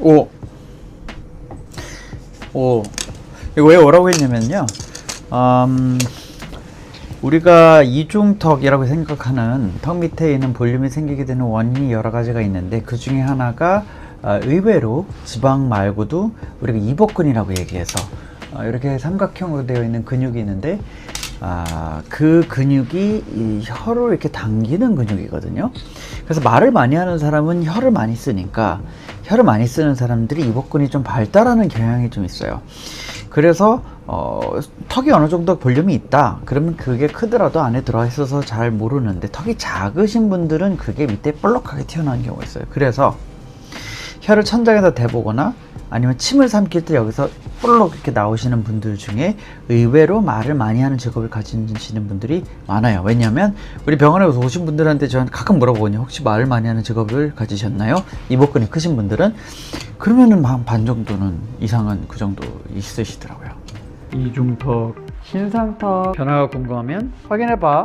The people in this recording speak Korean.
오. 오. 이거 왜 오라고 했냐면요. 음, 우리가 이중턱이라고 생각하는 턱 밑에 있는 볼륨이 생기게 되는 원인이 여러 가지가 있는데 그 중에 하나가 아, 의외로 지방 말고도 우리가 이복근이라고 얘기해서 아, 이렇게 삼각형으로 되어 있는 근육이 있는데 아, 그 근육이 이 혀를 이렇게 당기는 근육이거든요. 그래서 말을 많이 하는 사람은 혀를 많이 쓰니까 혀를 많이 쓰는 사람들이 이복근이 좀 발달하는 경향이 좀 있어요. 그래서 어, 턱이 어느 정도 볼륨이 있다. 그러면 그게 크더라도 안에 들어가 있어서 잘 모르는데 턱이 작으신 분들은 그게 밑에 볼록하게 튀어나오는 경우가 있어요. 그래서 혀를 천장에다 대보거나 아니면 침을 삼킬 때 여기서 볼록 이렇게 나오시는 분들 중에 의외로 말을 많이 하는 직업을 가지시는 분들이 많아요. 왜냐하면 우리 병원에 오신 분들한테 저는 가끔 물어보거든요. 혹시 말을 많이 하는 직업을 가지셨나요? 이복근이 크신 분들은 그러면은 한 반 정도는 이상은 그 정도 있으시더라고요. 이중턱, 신상턱 변화가 궁금하면 확인해봐.